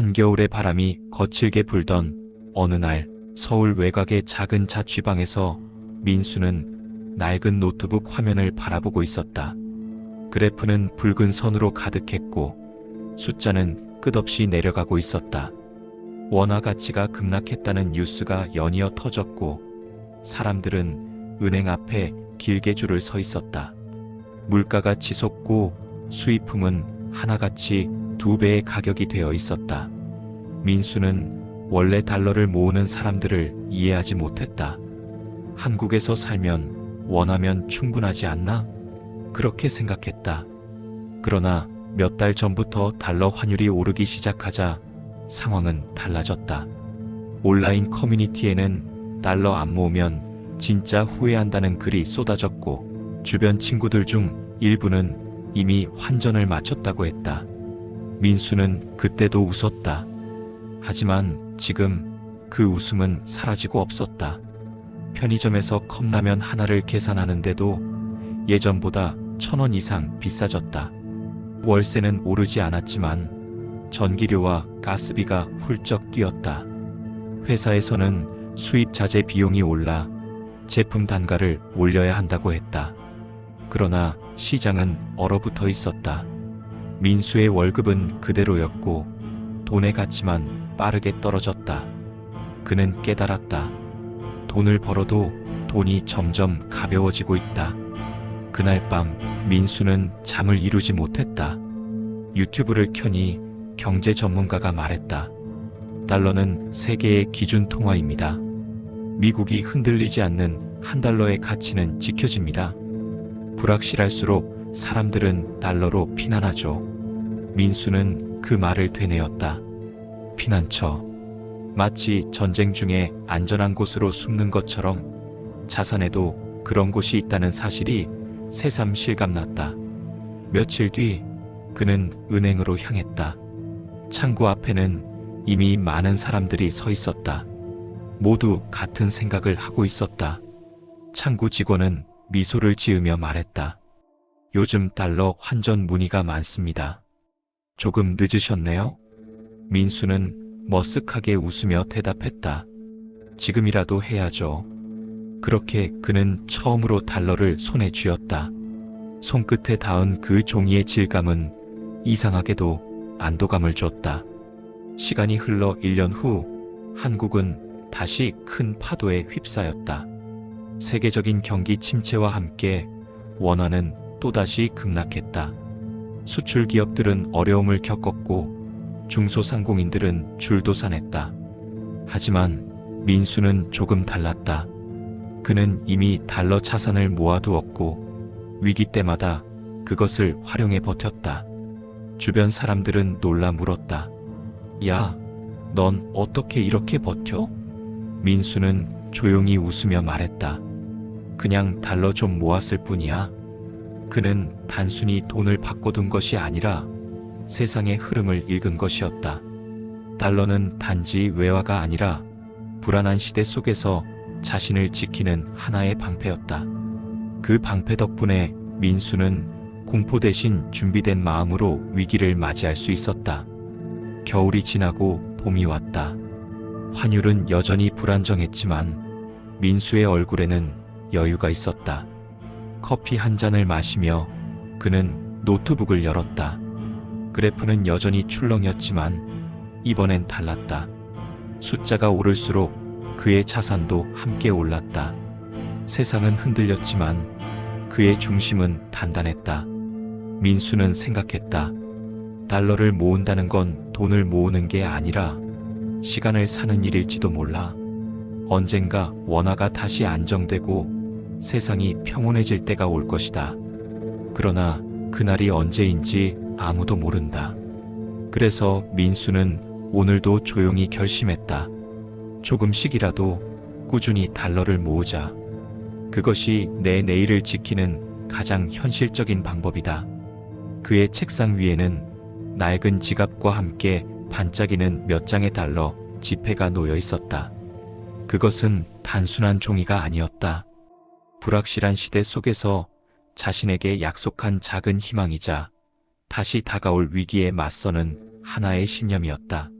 한겨울의 바람이 거칠게 불던 어느 날 서울 외곽의 작은 자취방에서 민수는 낡은 노트북 화면을 바라보고 있었다. 그래프는 붉은 선으로 가득했고 숫자는 끝없이 내려가고 있었다. 원화 가치가 급락했다는 뉴스가 연이어 터졌고 사람들은 은행 앞에 길게 줄을 서 있었다. 물가가 치솟고 수입품은 하나같이 두 배의 가격이 되어 있었다. 민수는 원래 달러를 모으는 사람들을 이해하지 못했다. 한국에서 살면 원하면 충분하지 않나? 그렇게 생각했다. 그러나 몇 달 전부터 달러 환율이 오르기 시작하자 상황은 달라졌다. 온라인 커뮤니티에는 달러 안 모으면 진짜 후회한다는 글이 쏟아졌고 주변 친구들 중 일부는 이미 환전을 마쳤다고 했다. 민수는 그때도 웃었다. 하지만 지금 그 웃음은 사라지고 없었다. 편의점에서 컵라면 하나를 계산하는데도 예전보다 천 원 이상 비싸졌다. 월세는 오르지 않았지만 전기료와 가스비가 훌쩍 뛰었다. 회사에서는 수입 자재 비용이 올라 제품 단가를 올려야 한다고 했다. 그러나 시장은 얼어붙어 있었다. 민수의 월급은 그대로였고 돈의 가치만 빠르게 떨어졌다. 그는 깨달았다. 돈을 벌어도 돈이 점점 가벼워지고 있다. 그날 밤 민수는 잠을 이루지 못했다. 유튜브를 켜니 경제 전문가가 말했다. 달러는 세계의 기준 통화입니다. 미국이 흔들리지 않는 한 달러의 가치는 지켜집니다. 불확실할수록 사람들은 달러로 피난하죠. 민수는 그 말을 되뇌었다. 피난처. 마치 전쟁 중에 안전한 곳으로 숨는 것처럼 자산에도 그런 곳이 있다는 사실이 새삼 실감났다. 며칠 뒤 그는 은행으로 향했다. 창구 앞에는 이미 많은 사람들이 서 있었다. 모두 같은 생각을 하고 있었다. 창구 직원은 미소를 지으며 말했다. 요즘 달러 환전 문의가 많습니다. 조금 늦으셨네요? 민수는 머쓱하게 웃으며 대답했다. 지금이라도 해야죠. 그렇게 그는 처음으로 달러를 손에 쥐었다. 손끝에 닿은 그 종이의 질감은 이상하게도 안도감을 줬다. 시간이 흘러 1년 후 한국은 다시 큰 파도에 휩싸였다. 세계적인 경기 침체와 함께 원화는 또다시 급락했다. 수출 기업들은 어려움을 겪었고 중소상공인들은 줄도산했다. 하지만 민수는 조금 달랐다. 그는 이미 달러 자산을 모아두었고 위기 때마다 그것을 활용해 버텼다. 주변 사람들은 놀라 물었다. 야, 넌 어떻게 이렇게 버텨? 민수는 조용히 웃으며 말했다. 그냥 달러 좀 모았을 뿐이야. 그는 단순히 돈을 바꿔둔 것이 아니라 세상의 흐름을 읽은 것이었다. 달러는 단지 외화가 아니라 불안한 시대 속에서 자신을 지키는 하나의 방패였다. 그 방패 덕분에 민수는 공포 대신 준비된 마음으로 위기를 맞이할 수 있었다. 겨울이 지나고 봄이 왔다. 환율은 여전히 불안정했지만 민수의 얼굴에는 여유가 있었다. 커피 한 잔을 마시며 그는 노트북을 열었다. 그래프는 여전히 출렁였지만 이번엔 달랐다. 숫자가 오를수록 그의 자산도 함께 올랐다. 세상은 흔들렸지만 그의 중심은 단단했다. 민수는 생각했다. 달러를 모은다는 건 돈을 모으는 게 아니라 시간을 사는 일일지도 몰라. 언젠가 원화가 다시 안정되고 세상이 평온해질 때가 올 것이다. 그러나 그날이 언제인지 아무도 모른다. 그래서 민수는 오늘도 조용히 결심했다. 조금씩이라도 꾸준히 달러를 모으자. 그것이 내 내일을 지키는 가장 현실적인 방법이다. 그의 책상 위에는 낡은 지갑과 함께 반짝이는 몇 장의 달러 지폐가 놓여 있었다. 그것은 단순한 종이가 아니었다. 불확실한 시대 속에서 자신에게 약속한 작은 희망이자 다시 다가올 위기에 맞서는 하나의 신념이었다.